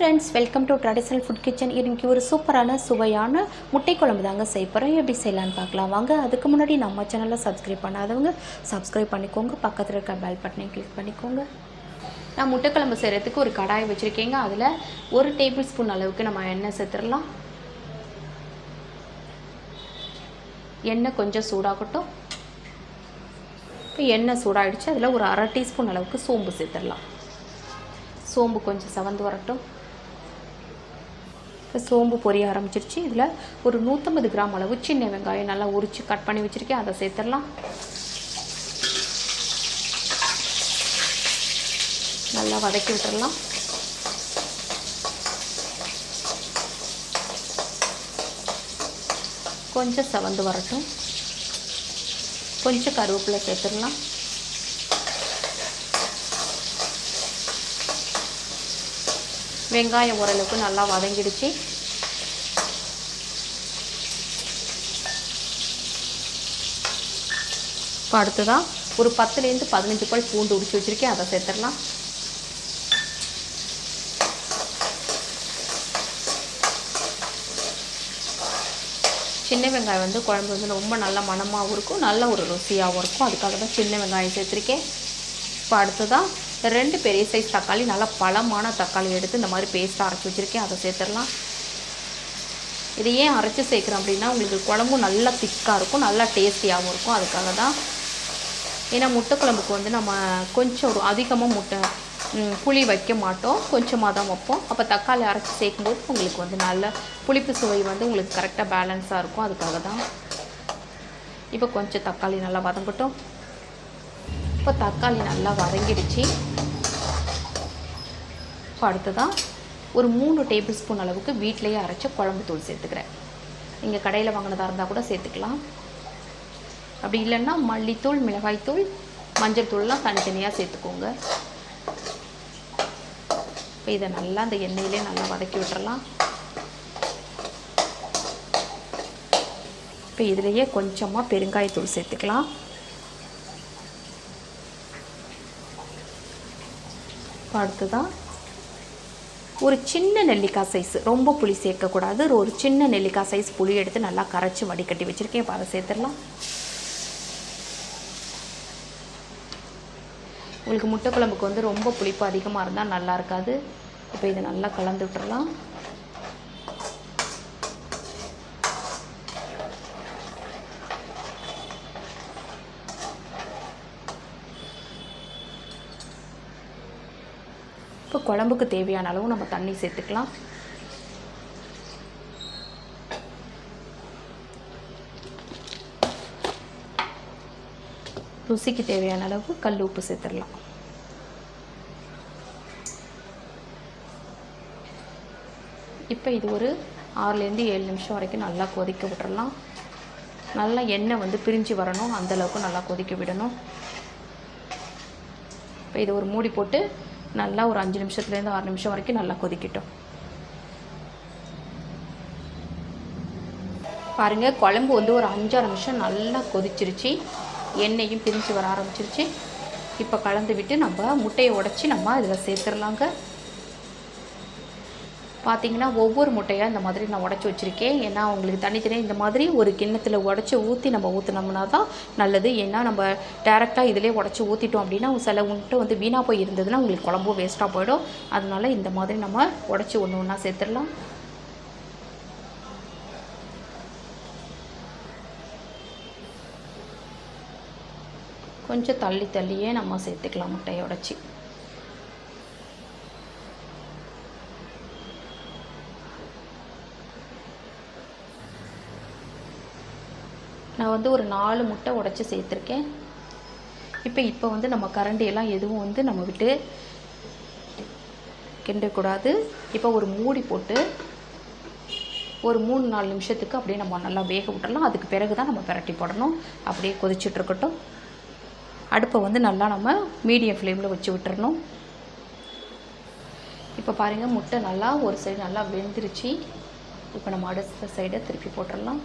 Friends welcome to traditional food kitchen இன்னைக்கு ஒரு சூப்பரான சுவையான முட்டை குழம்பு தாங்க செய்ய போகிறோம் எப்படி செய்யலான்னு பார்க்கலாம். வாங்க அதுக்கு முன்னாடி நம்ம சேனலை சப்ஸ்கிரைப் பண்ணாதவங்க சப்ஸ்கிரைப் பண்ணிக்கோங்க. பக்கத்தில் இருக்க பெல் பட்டனையும் கிளிக் பண்ணிக்கோங்க. நான் முட்டை குழம்பு செய்கிறதுக்கு ஒரு கடாய் வச்சுருக்கேங்க. அதில் ஒரு டேபிள் ஸ்பூன் அளவுக்கு நம்ம எண்ணெய் சேர்த்துடலாம். எண்ணெய் கொஞ்சம் சூடாகட்டும். இப்போ எண்ணெய் சூடாகிடுச்சு அதில் ஒரு அரை டீஸ்பூன் அளவுக்கு சோம்பு சேர்த்துடலாம். சோம்பு கொஞ்சம் செவந்து வரட்டும். சோம்பு பொரிய ஆரம்பிச்சிருச்சு. இதில் ஒரு நூற்றம்பது கிராம் அளவு சின்ன வெங்காயம் நல்லா உரித்து கட் பண்ணி வச்சுருக்கேன். அதை சேர்த்துடலாம். நல்லா வதக்கி விட்டுறலாம். கொஞ்சம் செவந்து வரட்டும். கொஞ்சம் கருவேப்பிலை சேர்த்துடலாம். வெங்காயம் ஓரளவுக்கு நல்லா வதங்கிடுச்சு. இப்போ அடுத்ததான் ஒரு பத்துலேருந்து பதினஞ்சு பல் பூண்டு உடிச்சு வச்சுருக்கேன் அதை சேர்த்துடலாம். சின்ன வெங்காயம் வந்து குழம்பு வந்து ரொம்ப நல்ல மணமாகவும் இருக்கும் நல்ல ஒரு ருசியாகவும் இருக்கும். அதுக்காக தான் சின்ன வெங்காயம் சேர்த்துருக்கேன். இப்போ அடுத்ததாக ரெண்டு பெரிய சைஸ் தக்காளி நல்லா பழமான தக்காளி எடுத்து இந்த மாதிரி பேஸ்ட்டாக அரைச்சி வச்சுருக்கேன். அதை சேர்த்துடலாம். இதை ஏன் அரைச்சி சேர்க்குறேன் அப்படின்னா உங்களுக்கு குழம்பும் நல்லா திக்காக இருக்கும் நல்லா டேஸ்டியாகவும் இருக்கும். அதுக்காக தான். ஏன்னா முட்டை குழம்புக்கு வந்து நம்ம கொஞ்சம் ஒரு அதிகமாக முட்டை புளி வைக்க மாட்டோம். கொஞ்சமாக தான் வைப்போம். அப்போ தக்காளி அரைச்சி சேர்க்கும்போது உங்களுக்கு வந்து நல்ல புளிப்பு சுவை வந்து உங்களுக்கு கரெக்டாக பேலன்ஸாக இருக்கும். அதுக்காக தான். இப்போ கொஞ்சம் தக்காளி நல்லா வதங்கட்டும். இப்போ தக்காளி நல்லா வதங்கிடுச்சு. இப்போ அடுத்ததான் ஒரு மூணு டேபிள் ஸ்பூன் அளவுக்கு வீட்டிலையே அரைச்ச குழம்பு தூள் சேர்த்துக்கிறேன். நீங்கள் கடையில் வாங்கினதாக இருந்தால் கூட சேர்த்துக்கலாம். அப்படி இல்லைன்னா மல்லித்தூள் மிளகாய்த்தூள் மஞ்சள் தூள்லாம் தனித்தனியாக சேர்த்துக்கோங்க. இப்போ இதை நல்லா அந்த எண்ணெயிலே நல்லா வதக்கி விட்டுறலாம். இப்போ இதுலேயே கொஞ்சமாக பெருங்காயத்தூள் சேர்த்துக்கலாம். இப்போ அடுத்ததான் ஒரு சின்ன நெல்லிக்காய் சைஸ் ரொம்ப புளி சேர்க்கக்கூடாது. ஒரு சின்ன நெல்லிக்காய் சைஸ் புளி எடுத்து நல்லா கரைச்சி வடிகட்டி வச்சுருக்கேன். இப்போ அதை சேர்த்துடலாம். உங்களுக்கு முட்டை குழம்புக்கு வந்து ரொம்ப புளிப்பு அதிகமாக இருந்தால் நல்லா இருக்காது. இப்போ இதை நல்லா கலந்து விட்டுறலாம் இப்போ குழம்புக்கு தேவையான அளவு நம்ம தண்ணி சேர்த்துக்கலாம். ருசிக்கு தேவையான அளவு கல் உப்பு சேர்த்துடலாம். இப்போ இது ஒரு ஆறுலேருந்து ஏழு நிமிஷம் வரைக்கும் நல்லா கொதிக்க விட்டுறலாம். நல்லா எண்ணெய் வந்து பிரிஞ்சு வரணும். அந்த அளவுக்கு நல்லா கொதிக்க விடணும். இப்போ இதை ஒரு மூடி போட்டு நல்லா ஒரு அஞ்சு நிமிஷத்துலேருந்து ஆறு நிமிஷம் வரைக்கும் நல்லா கொதிக்கட்டும். பாருங்கள் குழம்பு வந்து ஒரு அஞ்சாறு நிமிஷம் நல்லா கொதிச்சிருச்சு. எண்ணெயும் பிரிஞ்சு வர ஆரம்பிச்சிருச்சு. இப்போ கலந்து விட்டு நம்ம முட்டையை உடச்சி நம்ம இதில் சேர்த்துடலாங்க. பார்த்தீங்கன்னா ஒவ்வொரு முட்டையாக இந்த மாதிரி நான் உடச்சி வச்சுருக்கேன். ஏன்னா உங்களுக்கு தனித்தனியாக இந்த மாதிரி ஒரு கிண்ணத்தில் உடச்சி ஊற்றி நம்ம ஊற்றினோம்னா தான் நல்லது. ஏன்னா நம்ம டேரெக்டாக இதிலே உடச்சி ஊற்றிட்டோம் அப்படின்னா சில முட்டை வந்து வீணாக போய் இருந்ததுன்னா உங்களுக்கு குழம்பும் வேஸ்ட்டாக போயிடும். அதனால இந்த மாதிரி நம்ம உடச்சி ஒன்று ஒன்றா சேர்த்துடலாம். கொஞ்சம் தள்ளி தள்ளியே நம்ம சேர்த்துக்கலாம் முட்டையை உடச்சி. நான் வந்து ஒரு நாலு முட்டை உடச்சி சேர்த்துருக்கேன். இப்போ இப்போ வந்து நம்ம கரண்டியெல்லாம் எதுவும் வந்து நம்ம விட்டு கிண்டக்கூடாது. இப்போ ஒரு மூடி போட்டு ஒரு மூணு நாலு நிமிஷத்துக்கு அப்படியே நம்ம நல்லா வேக விட்டுறலாம். அதுக்கு பிறகு தான் நம்ம பிரட்டி போடணும். அப்படியே கொதிச்சிட்டுருக்கட்டும் அடுப்பை வந்து நல்லா நம்ம மீடியம் ஃப்ளேமில் வச்சு விட்டுறணும். இப்போ பாருங்கள் முட்டை நல்லா ஒரு சைடு நல்லா வெந்துருச்சு. இப்போ நம்ம அடுத்த சைடை திருப்பி போட்டுடலாம்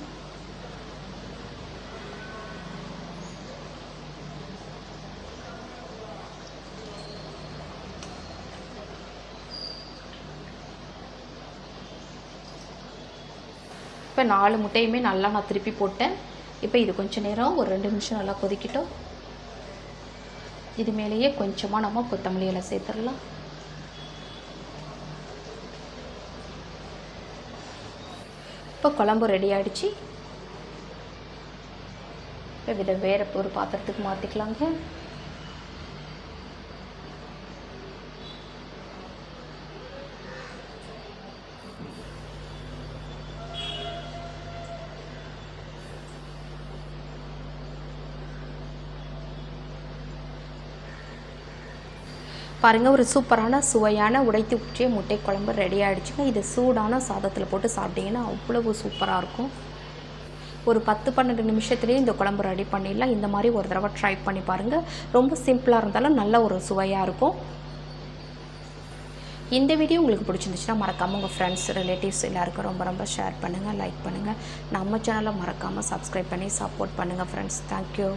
இப்போ நாலு முட்டையுமே நல்லா நான் திருப்பி போட்டேன். இப்போ இது கொஞ்சம் நேரம் ஒரு ரெண்டு நிமிஷம் நல்லா கொதிக்கிட்டோம். இது மேலேயே கொஞ்சமாக நம்ம கொத்தமல்லி இலை சேர்த்துடலாம். இப்போ குழம்பு ரெடி ஆகிடுச்சு இப்போ இதை வேறு ஒரு பாத்திரத்துக்கு மாற்றிக்கலாங்க பாருங்கள் ஒரு சூப்பரான சுவையான உடைத்து ஊற்றிய முட்டை குழம்பு ரெடி ஆகிடுச்சுங்க இது சூடான சாதத்தில் போட்டு சாப்பிட்டீங்கன்னா அவ்வளவு சூப்பராக இருக்கும். ஒரு பத்து பன்னெண்டு நிமிஷத்துலேயே இந்த குழம்பு ரெடி பண்ணிடலாம். இந்த மாதிரி ஒரு தடவை ட்ரை பண்ணி பாருங்கள் ரொம்ப சிம்பிளாக இருந்தாலும் நல்ல ஒரு சுவையாக இருக்கும். இந்த வீடியோ உங்களுக்கு பிடிச்சிருந்துச்சுன்னா மறக்காமல் உங்கள் ஃப்ரெண்ட்ஸ் ரிலேட்டிவ்ஸ் எல்லாருக்கும் ரொம்ப ரொம்ப ஷேர் பண்ணுங்கள் லைக் பண்ணுங்கள் நம்ம சேனலை மறக்காமல் சப்ஸ்கிரைப் பண்ணி சப்போர்ட் பண்ணுங்கள் ஃப்ரெண்ட்ஸ் தேங்க்யூ